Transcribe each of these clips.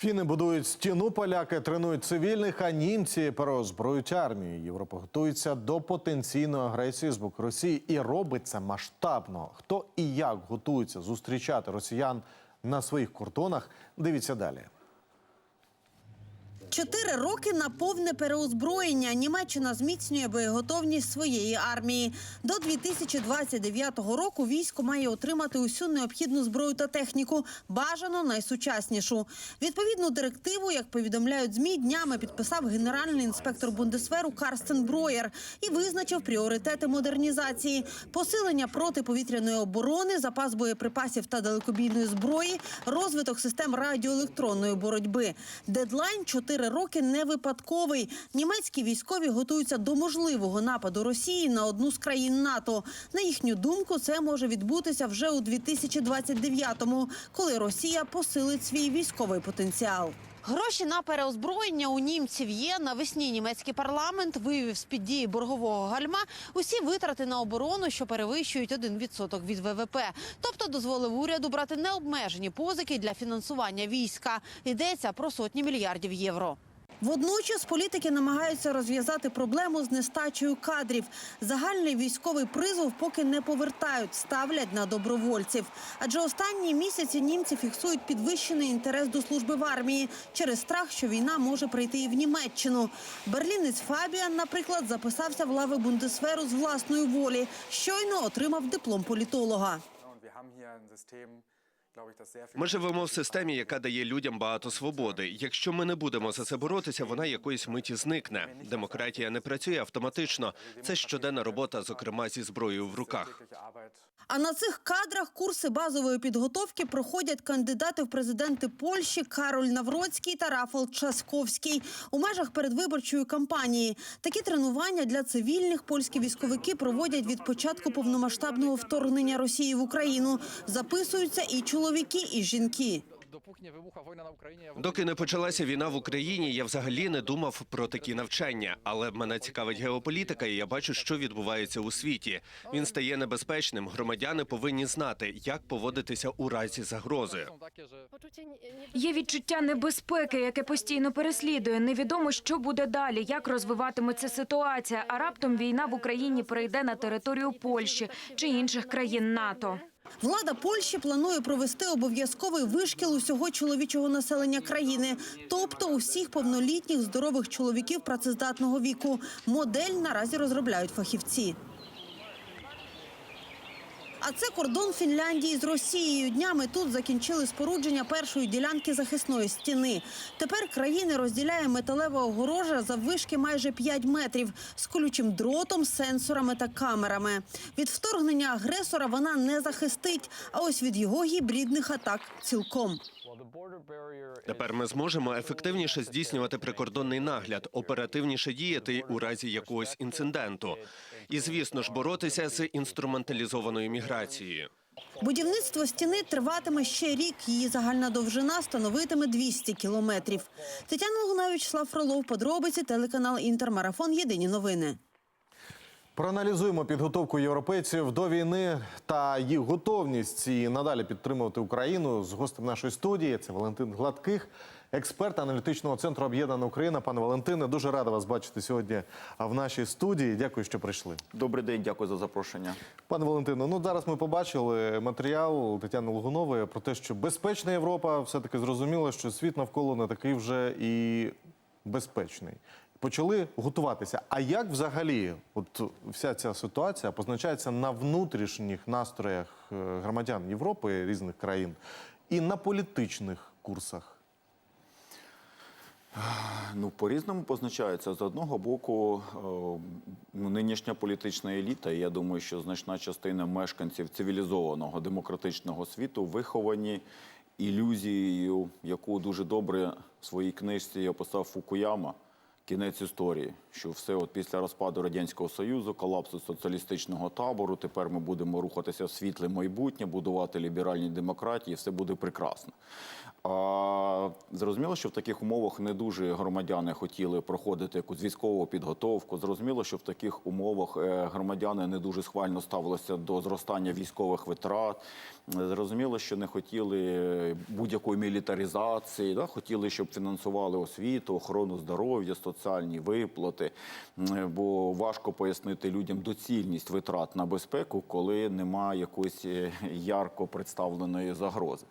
Фіни будують стіну, поляки тренують цивільних, а німці переозброюють армію. Європа готується до потенційної агресії з боку Росії і робить це масштабно. Хто і як готується зустрічати росіян на своїх кордонах? Дивіться далі. Чотири роки на повне переозброєння Німеччина зміцнює боєготовність своєї армії. До 2029 року військо має отримати усю необхідну зброю та техніку, бажано найсучаснішу. Відповідну директиву, як повідомляють змі, днями підписав генеральний інспектор Бундесверу Карстен Броєр і визначив пріоритети модернізації: посилення протиповітряної оборони, запас боєприпасів та далекобійної зброї, розвиток систем радіоелектронної боротьби. Дедлайн 4 роки не випадковий. Німецькі військові готуються до можливого нападу Росії на одну з країн НАТО. На їхню думку, це може відбутися вже у 2029-му, коли Росія посилить свій військовий потенціал. Гроші на переозброєння у німців є. Навесні німецький парламент вивів з під дії боргового гальма усі витрати на оборону, що перевищують 1% від ВВП. Тобто дозволив уряду брати необмежені позики для фінансування війська. Йдеться про сотні мільярдів євро. Водночас політики намагаються розв'язати проблему з нестачею кадрів. Загальний військовий призов поки не повертають, ставлять на добровольців. Адже останні місяці німці фіксують підвищений інтерес до служби в армії через страх, що війна може прийти і в Німеччину. Берлінець Фабіан, наприклад, записався в лави Бундесверу з власної волі. Щойно отримав диплом політолога. Ми живемо в системі, яка дає людям багато свободи. Якщо ми не будемо за це боротися, вона якоїсь миті зникне. Демократія не працює автоматично. Це щоденна робота, зокрема зі зброєю в руках. А на цих кадрах курси базової підготовки проходять кандидати в президенти Польщі Кароль Навроцький та Рафал Часковський у межах передвиборчої кампанії. Такі тренування для цивільних польські військовики проводять від початку повномасштабного вторгнення Росії в Україну. Записуються і чоловіки, і жінки. Доки не почалася війна в Україні, я взагалі не думав про такі навчання. Але мене цікавить геополітика, і я бачу, що відбувається у світі. Він стає небезпечним. Громадяни повинні знати, як поводитися у разі загрози. Є відчуття небезпеки, яке постійно переслідує. Невідомо, що буде далі, як розвиватиметься ситуація. А раптом війна в Україні перейде на територію Польщі чи інших країн НАТО. Влада Польщі планує провести обов'язковий вишкіл усього чоловічого населення країни, тобто усіх повнолітніх здорових чоловіків працездатного віку. Модель наразі розробляють фахівці. А це кордон Фінляндії з Росією. Днями тут закінчили спорудження першої ділянки захисної стіни. Тепер країни розділяє металева огорожа за вишки майже 5 метрів з колючим дротом, сенсорами та камерами. Від вторгнення агресора вона не захистить, а ось від його гібридних атак цілком. Тепер ми зможемо ефективніше здійснювати прикордонний нагляд, оперативніше діяти у разі якогось інциденту. І звісно ж боротися з інструменталізованою міграцією. Будівництво стіни триватиме ще рік. Її загальна довжина становитиме 200 кілометрів. Тетяна Лугунавич, Слав Фролов, подробиці, телеканал Інтермарафон. Єдині новини. Проаналізуємо підготовку європейців до війни та їх готовність і надалі підтримувати Україну з гостем нашої студії. Це Валентин Гладких, експерт аналітичного центру Об'єднана Україна. Пане Валентине, дуже рада вас бачити сьогодні в нашій студії. Дякую, що прийшли. Добрий день, дякую за запрошення. Пане Валентино, ну зараз ми побачили матеріал Тетяни Лугунової про те, що безпечна Європа все-таки зрозуміла, що світ навколо не такий вже і безпечний. Почали готуватися. А як взагалі, от вся ця ситуація позначається на внутрішніх настроях е, громадян Європи різних країн і на політичних курсах? Ну, по-різному позначається. З одного боку, е, нинішня політична еліта, я думаю, що значна частина мешканців цивілізованого демократичного світу виховані ілюзією, яку дуже добре в своїй книжці описав Фукуяма. Кінець історії, що все от після розпаду радянського союзу, колапсу соціалістичного табору, тепер ми будемо рухатися в світле майбутнє, будувати ліберальні демократії, все буде прекрасно. А зрозуміло, що в таких умовах не дуже громадяни хотіли проходити якусь військову підготовку. Зрозуміло, що в таких умовах е, громадяни не дуже схвально ставилися до зростання військових витрат. Зрозуміло, що не хотіли будь-якої мілітаризації, да? хотіли, щоб фінансували освіту, охорону здоров'я, соціальні виплати. М, Бо важко пояснити людям доцільність витрат на безпеку, коли немає якоїсь е, ярко представленої загрози.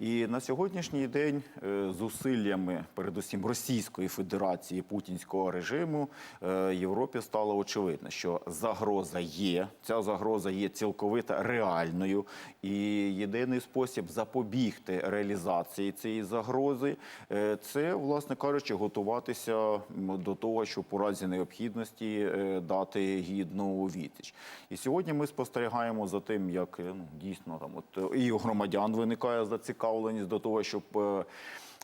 І на сьогоднішній день е, зусиллями, передусім Російської Федерації путінського режиму, е, Європі стало очевидно, що загроза є. Ця загроза є цілковито реальною. І єдиний спосіб запобігти реалізації цієї загрози це, власне кажучи, готуватися до того, щоб у разі необхідності е, дати гідну відсіч. І сьогодні ми спостерігаємо за тим, як е, ну, дійсно там от е, і у громадян виникає зацікавленість до того, щоб.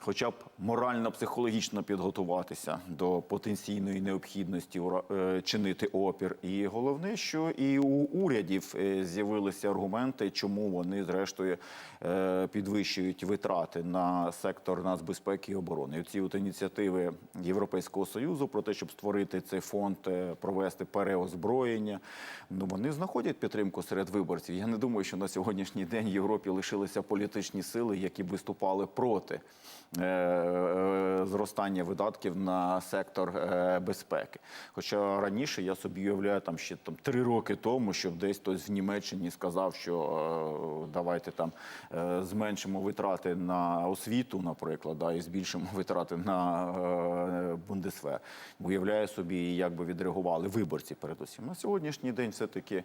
Хоча б морально-психологічно підготуватися до потенційної необхідності е, чинити опір. І головне, що і у урядів е, з'явилися аргументи, чому вони зрештою е, підвищують витрати на сектор нацбезпеки і оборони. Ці от ініціативи Європейського союзу про те, щоб створити цей фонд, провести переозброєння. Ну вони знаходять підтримку серед виборців. Я не думаю, що на сьогоднішній день в Європі лишилися політичні сили, які виступали проти зростання видатків на сектор е, безпеки. Хоча раніше я собі уявляю там ще там три роки тому, щоб десь хтось в Німеччині сказав, що е, давайте там е, зменшимо витрати на освіту, наприклад, да, і збільшимо витрати на е, Бундесвер. Уявляю собі, як би відреагували виборці передусім. На сьогоднішній день все-таки.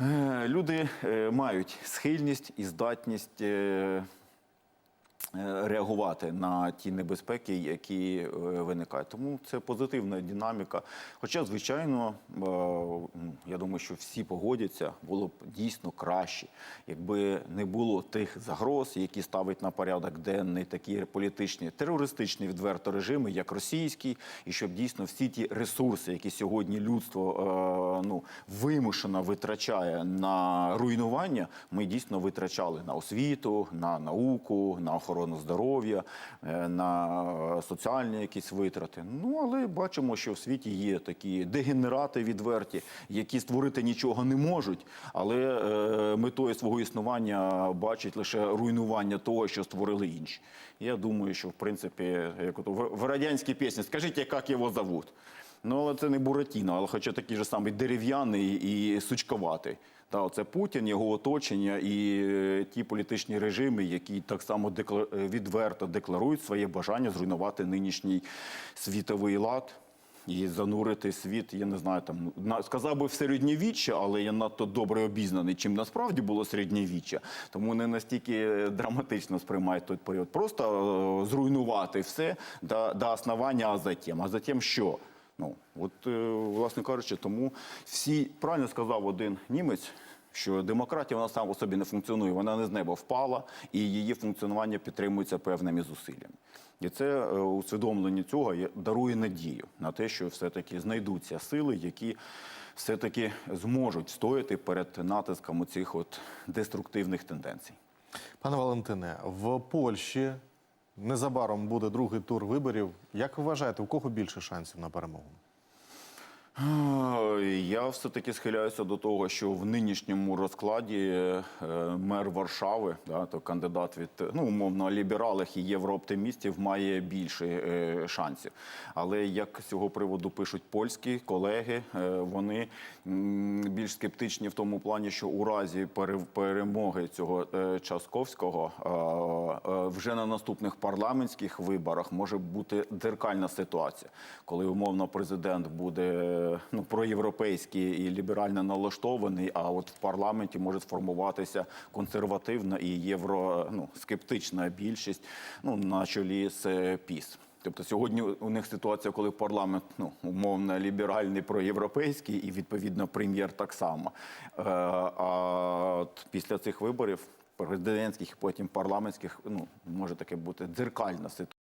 е, Люди е, мають схильність і здатність е, е, реагувати на ті небезпеки, які е, виникають. Тому це позитивна динаміка. Хоча, звичайно, е, я думаю, що всі погодяться, було б дійсно краще, якби не було тих загроз, які ставить на порядок денний такі політичні терористичні відверто режими, як російський, і щоб дійсно всі ті ресурси, які сьогодні людство е, ну, вимушено витрачає на руйнування, ми дійсно витрачали на освіту, на науку, на охорону здоров'я, е, на соціальні якісь витрати. Ну але бачимо, що в світі є такі дегенерати відверті, які створити нічого не можуть, але е, метою свого існування бачать лише руйнування того, що створили інші. Я думаю, що в принципі, як от в радянській пісні, скажіть, як його зовут? Ну, але це не Буратіно, але хоча такий же самий дерев'яний і сучковатий. Та, оце Путін, його оточення і е, ті політичні режими, які так само декла- е, відверто декларують своє бажання зруйнувати нинішній світовий лад і занурити світ. Я не знаю, там сказав би в середньовіччя, але я надто добре обізнаний, чим насправді було середньовіччя. Тому не настільки драматично сприймають той період. Просто е, зруйнувати все до, до основання, а затем. А затем що? Ну, от, е, власне кажучи, тому всі правильно сказав один німець, що демократія вона сама по собі не функціонує, вона не з неба впала, і її функціонування підтримується певними зусиллями. І це е, усвідомлення цього дарує надію на те, що все-таки знайдуться сили, які все-таки зможуть стояти перед натиском цих от деструктивних тенденцій. Пане Валентине, в Польщі незабаром буде другий тур виборів. Як ви вважаєте, у кого більше шансів на перемогу? Я все-таки схиляюся до того, що в нинішньому розкладі е, мер Варшави, да, то кандидат від ну умовно лібералих і єврооптимістів, має більше е, шансів. Але як з цього приводу пишуть польські колеги, е, вони більш скептичні в тому плані, що у разі перемоги цього Часковського вже на наступних парламентських виборах може бути дзеркальна ситуація, коли умовно президент буде ну, проєвропейський і ліберально налаштований, а от в парламенті може сформуватися консервативна і євро ну, скептична більшість ну, на чолі з е, ПІС. Тобто сьогодні у них ситуація, коли парламент ну умовно ліберальний проєвропейський, і відповідно прем'єр так само. Е, а після цих виборів президентських і потім парламентських, ну може таке бути дзеркальна ситуація.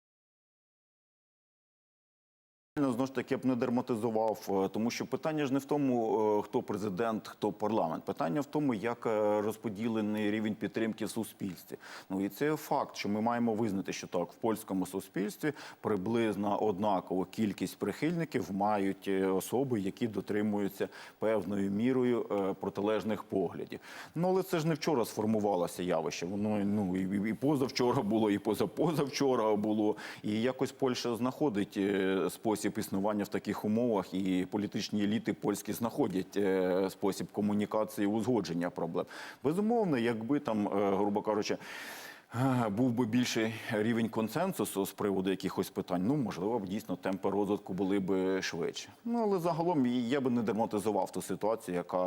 Знову ж таки, я б не дерматизував, е, тому що питання ж не в тому, е, хто президент, хто парламент. Питання в тому, як е, розподілений рівень підтримки в суспільстві. Ну і це факт, що ми маємо визнати, що так в польському суспільстві приблизно однакову кількість прихильників мають особи, які дотримуються певною мірою протилежних поглядів. Ну але це ж не вчора сформувалося явище. Воно ну і, і позавчора було, і позапозавчора було. І якось Польща знаходить е, спосіб існування в таких умовах, і політичні еліти польські знаходять е, спосіб комунікації, узгодження проблем. Безумовно, якби там, е, грубо кажучи. Був би більший рівень консенсусу з приводу якихось питань. Ну можливо, б дійсно темпи розвитку були б швидше. Ну але загалом я би не драматизував ту ситуацію, яка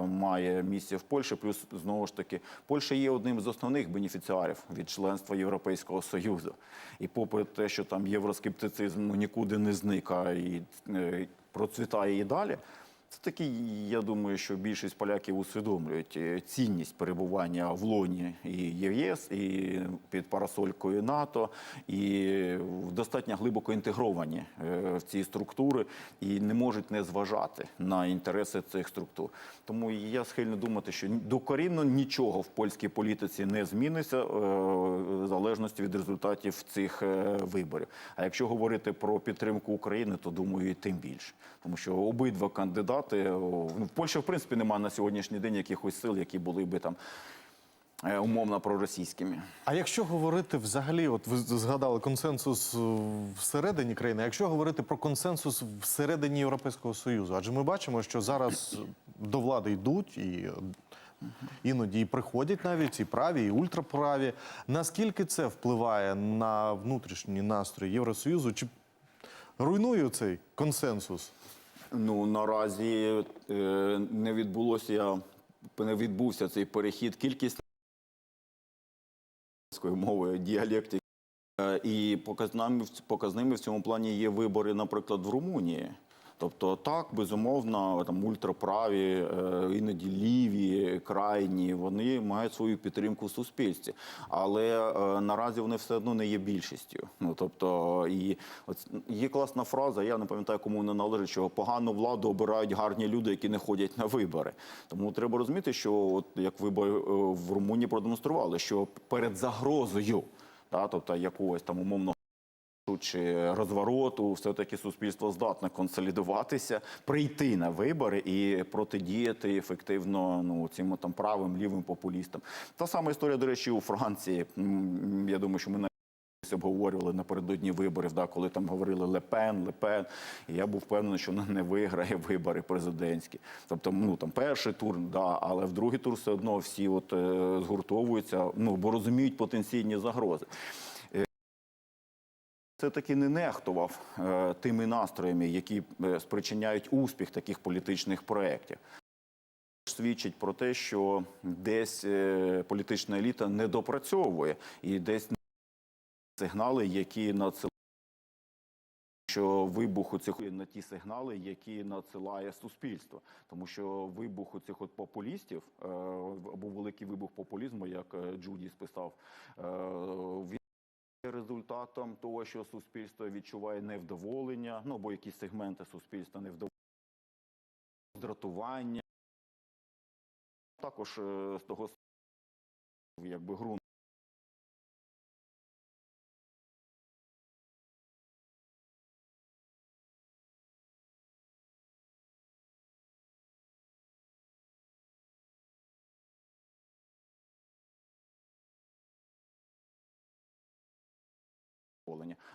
має місце в Польщі. Плюс знову ж таки, Польща є одним з основних бенефіціарів від членства Європейського союзу. І попри те, що там євроскептицизм нікуди не зникає і е, процвітає і далі. Це таки, я думаю, що більшість поляків усвідомлюють е, цінність перебування в лоні і ЄС, і під парасолькою НАТО, і достатньо глибоко інтегровані е, в ці структури і не можуть не зважати на інтереси цих структур. Тому я схильний думати, що докорінно нічого в польській політиці не зміниться е, в залежності від результатів цих виборів. А якщо говорити про підтримку України, то думаю, і тим більше, тому що обидва кандидати о, ну, в Польщі, в принципі, немає на сьогоднішній день якихось сил, які були би там е, умовно проросійськими. А якщо говорити взагалі, от ви згадали консенсус е, всередині країни, якщо говорити про консенсус всередині Європейського Союзу, адже ми бачимо, що зараз до влади йдуть і іноді і приходять навіть і праві, і ультраправі. Наскільки це впливає на внутрішні настрої Євросоюзу? Чи руйнує цей консенсус? Ну наразі е, не відбулося, не відбувся цей перехід. Кількість мовою діалектики. Е, І показними, показними в цьому плані є вибори, наприклад, в Румунії. Тобто, так, безумовно, там ультраправі, е, іноді ліві, крайні, вони мають свою підтримку в суспільстві. Але е, наразі вони все одно не є більшістю. Ну тобто, і є класна фраза, я не пам'ятаю, кому вона належить, що погану владу обирають гарні люди, які не ходять на вибори. Тому треба розуміти, що от як вибори е, в Румунії продемонстрували, що перед загрозою, та, тобто якогось там умовно чи розвороту, все-таки суспільство здатне консолідуватися, прийти на вибори і протидіяти ефективно ну цим там правим лівим популістам. Та сама історія, до речі, у Франції. Я думаю, що ми на обговорювали напередодні виборів, да, коли там говорили Лепен, Лепен. І я був впевнений, що вона не виграє вибори президентські. Тобто, ну там перший тур, да, але в другий тур все одно всі от е, згуртовуються, ну бо розуміють потенційні загрози все таки не нехтував е, тими настроями, які е, спричиняють успіх таких політичних проєктів. Свідчить про те, що десь е, політична еліта не допрацьовує і десь сигнали, які надсилають що вибух у цих на ті сигнали, які надсилає суспільство, тому що вибух у цих от популістів або великий вибух популізму, як Джуді списав, він результатом того, що суспільство відчуває невдоволення, ну або якісь сегменти суспільства невдоволення, здратування. Також е, з того якби ґрунт.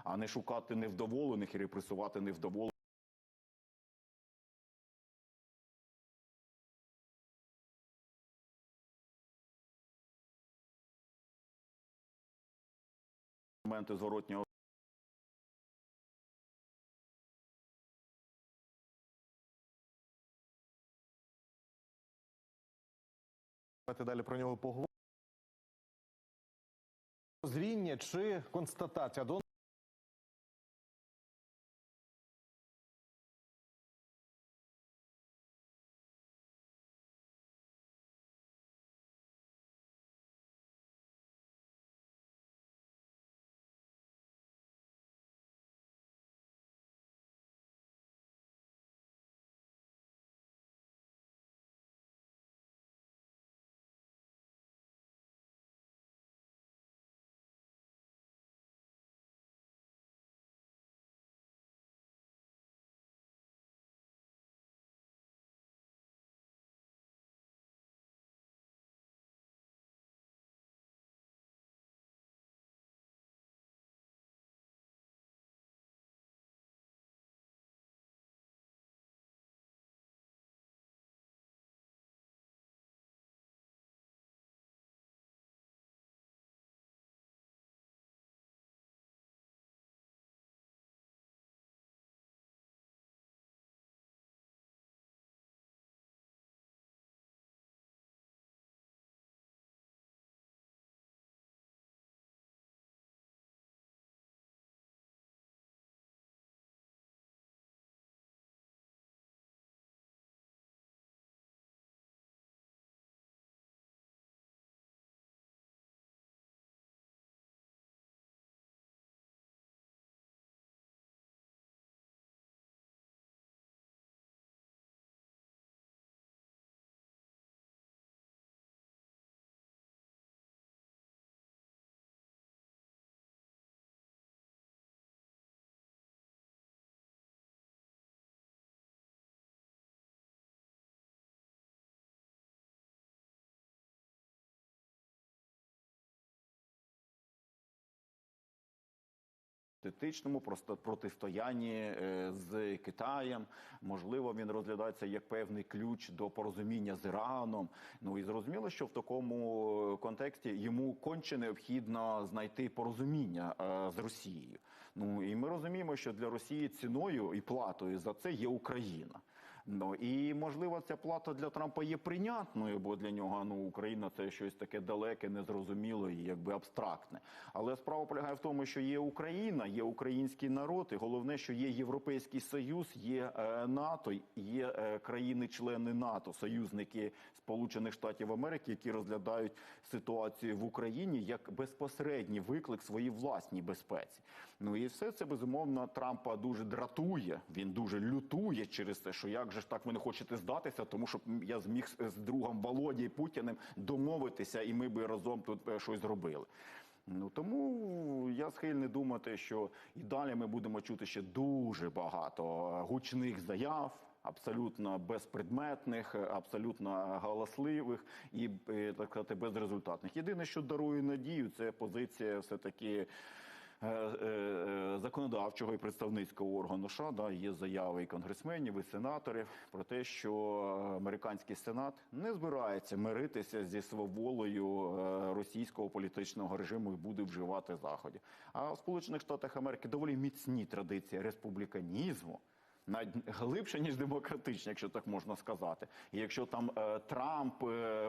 А не шукати невдоволених і репресувати невдоволених. Моменти зворотнього Давайте далі про нього поговоримо. Зріння чи констатація до просто протистоянні е, з Китаєм. Можливо, він розглядається як певний ключ до порозуміння з Іраном. Ну і зрозуміло, що в такому контексті йому конче необхідно знайти порозуміння е, з Росією. Ну і ми розуміємо, що для Росії ціною і платою за це є Україна. Ну і можливо, ця плата для Трампа є прийнятною, бо для нього ну Україна це щось таке далеке, незрозуміле і якби абстрактне. Але справа полягає в тому, що є Україна, є український народ, і головне, що є Європейський Союз, є е, НАТО, є е, країни-члени НАТО, союзники Сполучених Штатів Америки, які розглядають ситуацію в Україні як безпосередній виклик своїй власній безпеці. Ну і все це безумовно Трампа дуже дратує. Він дуже лютує через те, що як же ж так ви не хочете здатися, тому що я зміг з- другом Володією Путіним домовитися, і ми би разом тут е, щось зробили. Ну тому я схильний думати, що і далі ми будемо чути ще дуже багато е, гучних заяв. Абсолютно безпредметних, е, абсолютно галасливих і так сказати безрезультатних. Єдине, що дарує надію, це позиція все таки законодавчого і представницького органу США. Да, є заяви і конгресменів, і сенаторів про те, що американський сенат не збирається миритися зі сваволею е, російського політичного режиму і буде вживати заходів. А в Сполучених Штатах Америки доволі міцні традиції республіканізму навіть глибше ніж демократичні, якщо так можна сказати. І якщо там е, Трамп, е,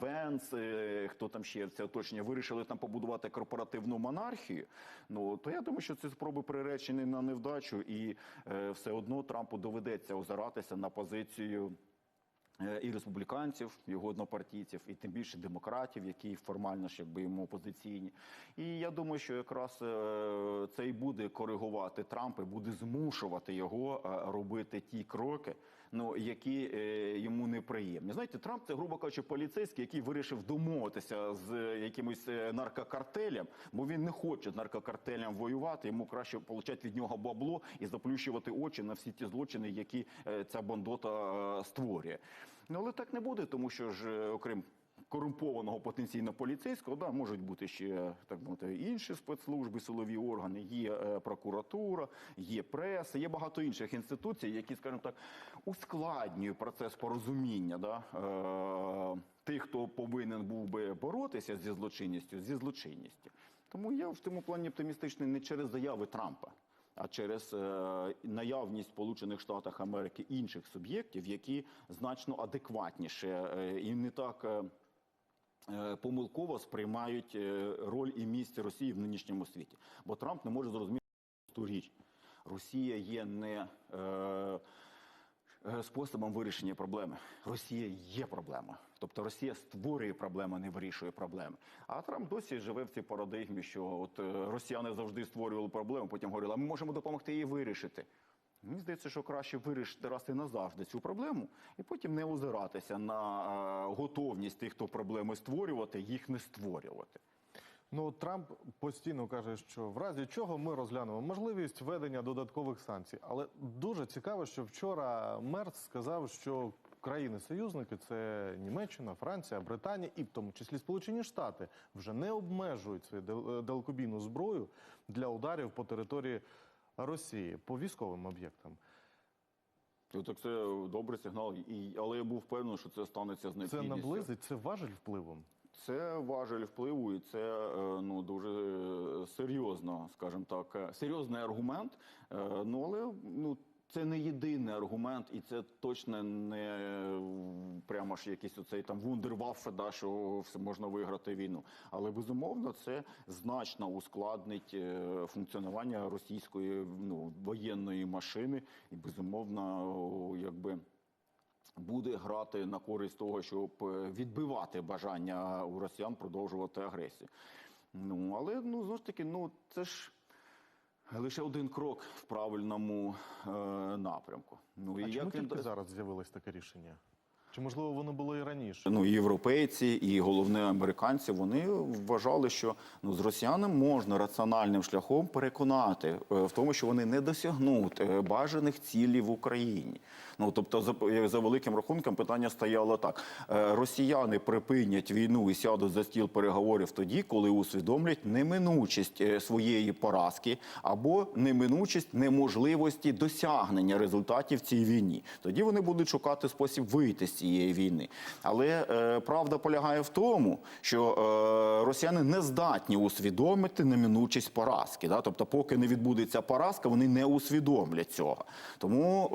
Венс, е, хто там ще це оточення, вирішили там побудувати корпоративну монархію, ну то я думаю, що ці спроби приречені на невдачу, і е, все одно Трампу доведеться озиратися на позицію. Е, І республіканців, його однопартійців, і тим більше демократів, які формально ж якби йому опозиційні. І я думаю, що якраз е, це і буде коригувати Трампа, і буде змушувати його е, робити ті кроки, ну які е, йому неприємні. Знаєте, Трамп це, грубо кажучи, поліцейський, який вирішив домовитися з якимось е, наркокартелем, бо він не хоче з наркокартелем воювати. Йому краще отримати від нього бабло і заплющувати очі на всі ті злочини, які е, ця бандота е, створює. Ну але так не буде, тому що ж, е, окрім корумпованого потенційно поліцейського, да, можуть бути ще так мовити інші спецслужби, силові органи, є е, прокуратура, є преса, є багато інших інституцій, які, скажімо так, ускладнюють процес порозуміння. Да, е, тих, хто повинен був би боротися зі злочинністю, зі злочинністю. Тому я в тому плані оптимістичний не через заяви Трампа. А через е, наявність Сполучених Штатах Америки інших суб'єктів, які значно адекватніше е, і не так е, помилково сприймають е, роль і місце Росії в нинішньому світі. Бо Трамп не може зрозуміти ту річ. Росія є не е, е, способом вирішення проблеми. Росія є проблема. Тобто Росія створює проблеми, не вирішує проблеми. А Трамп досі живе в цій парадигмі, що от е, росіяни завжди створювали проблему, потім говорили, а ми можемо допомогти її вирішити. Мені здається, що краще вирішити раз і назавжди цю проблему, і потім не озиратися на е, готовність тих, хто проблеми створювати, їх не створювати. Ну, Трамп постійно каже, що в разі чого ми розглянемо можливість введення додаткових санкцій. Але дуже цікаво, що вчора Мерц сказав, що країни-союзники це Німеччина, Франція, Британія і в тому числі Сполучені Штати вже не обмежують свою дал- далекобійну зброю для ударів по території Росії по військовим об'єктам. Так це добрий сигнал. І, але я був впевнений, що це станеться з Це наблизить, це важель впливом. Це важель впливу, і це е, ну дуже е, серйозно, скажімо так, е, серйозний аргумент. Ну але ну. Це не єдиний аргумент, і це точно не прямо ж якийсь оцей там вундерваффе, да, що можна виграти війну. Але безумовно це значно ускладнить е, функціонування російської ну, воєнної машини, і безумовно, якби буде грати на користь того, щоб е, відбивати бажання у росіян продовжувати агресію. Ну але ну знову ж таки, ну це ж. Лише один крок в правильному е, напрямку. Ну А чому як... тільки зараз з'явилось таке рішення? Чи можливо воно було і раніше? Ну, європейці, і головне американці, вони вважали, що ну, з росіянами можна раціональним шляхом переконати е, в тому, що вони не досягнуть е, бажаних цілей в Україні. Ну тобто, за, за великим рахунком, питання стояло так: Е, росіяни припинять війну і сядуть за стіл переговорів тоді, коли усвідомлять неминучість своєї поразки або неминучість неможливості досягнення результатів цій війні. Тоді вони будуть шукати спосіб вийти з цієї війни. Але е, правда полягає в тому, що е, росіяни не здатні усвідомити неминучість поразки. Да? Тобто, поки не відбудеться поразка, вони не усвідомлять цього. Тому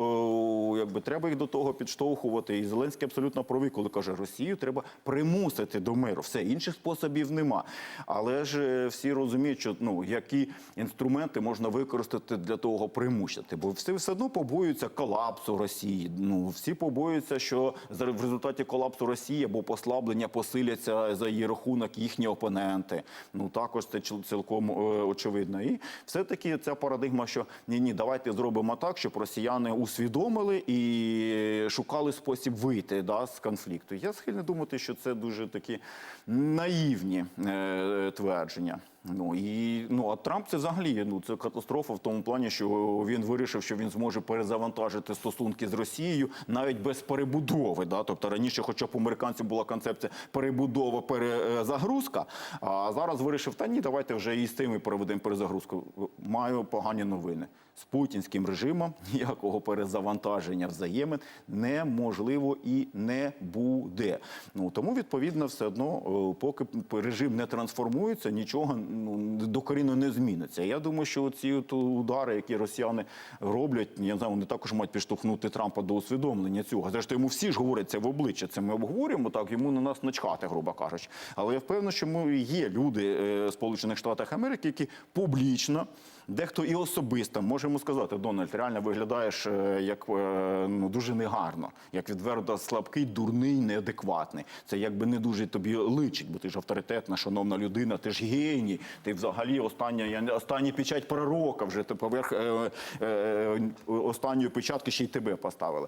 е, якби треба їх до того підштовхувати. І Зеленський абсолютно правий, коли каже, Росію треба примусити до миру. Все інших способів нема. Але ж е, всі розуміють, що ну які інструменти можна використати для того примусити, бо всі все одно побоюються колапсу Росії. Ну всі побоюються, що в результаті колапсу Росії або послаблення посиляться за її рахунок їхні опоненти. Ну також це цілком е, очевидно. І все таки ця парадигма, що ні, ні, давайте зробимо так, щоб росіяни усвідомили і шукали спосіб вийти да, з конфлікту. Я схильний думати, що це дуже такі наївні е, твердження. Ну і ну а Трамп це взагалі ну це катастрофа в тому плані, що він вирішив, що він зможе перезавантажити стосунки з Росією навіть без перебудови. Да? Тобто раніше, хоча б у американців була концепція перебудова, перезагрузка, а зараз вирішив, та ні, давайте вже і з тими проведемо перезагрузку. Маю погані новини. З путінським режимом ніякого перезавантаження взаємин неможливо і не буде. Ну тому відповідно, все одно, е, поки режим не трансформується, нічого ну докорінно не зміниться. Я думаю, що ці удари, які росіяни роблять, я не знаю, вони також мають підштовхнути Трампа до усвідомлення цього. Зрештою, йому всі ж говорять це в обличчя. Це ми обговорюємо так. Йому на нас начхати, грубо кажучи. Але я впевнений, що ми є люди е, Сполучених Штатах Америки, які публічно. Дехто і особисто можемо сказати, Дональд, реально виглядаєш е, як е, ну дуже негарно, як відверто слабкий, дурний, неадекватний. Це якби не дуже тобі личить, бо ти ж авторитетна, шановна людина, ти ж геній, ти взагалі остання, я остання печать пророка. Вже ти поверх е, е, останньої печатки ще й тебе поставили.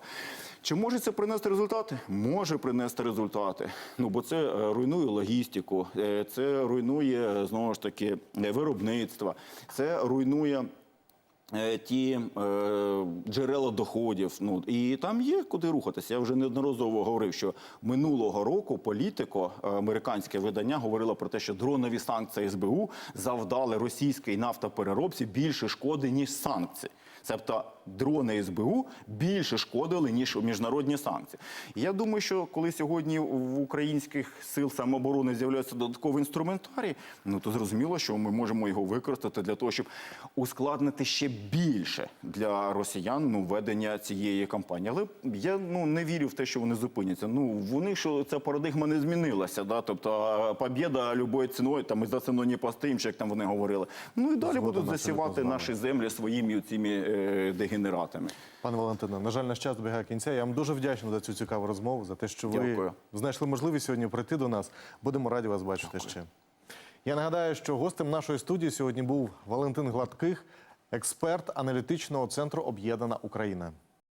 Чи може це принести результати? Може принести результати. Ну бо це е, руйнує логістику, е, це руйнує знову ж таки е, виробництво, це руйнує. Е, Ті е, джерела доходів, ну і там є куди рухатися. Я вже неодноразово говорив, що минулого року політико е, американське видання говорило про те, що дронові санкції СБУ завдали російській нафтопереробці більше шкоди ніж санкції. Тобто дрони СБУ більше шкодили, ніж міжнародні санкції. Я думаю, що коли сьогодні в українських сил самооборони з'являється додатковий інструментарій, ну то зрозуміло, що ми можемо його використати для того, щоб ускладнити ще більше для росіян ну, ведення цієї кампанії. Але я ну не вірю в те, що вони зупиняться. Ну вони що ця парадигма не змінилася. Да? Тобто а, побєда любою ціною, там і за ціною не постоїм, як там вони говорили. Ну і далі Згоден будуть засівати наші землі своїми цими е, дегенератами. Пане Валентине, на жаль, наш час добігає кінця. Я вам дуже вдячний за цю цікаву розмову, за те, що ви Дякую. знайшли можливість сьогодні прийти до нас. Будемо раді вас бачити ще. Я нагадаю, що гостем нашої студії сьогодні був Валентин Гладких, експерт аналітичного центру Об'єднана Україна.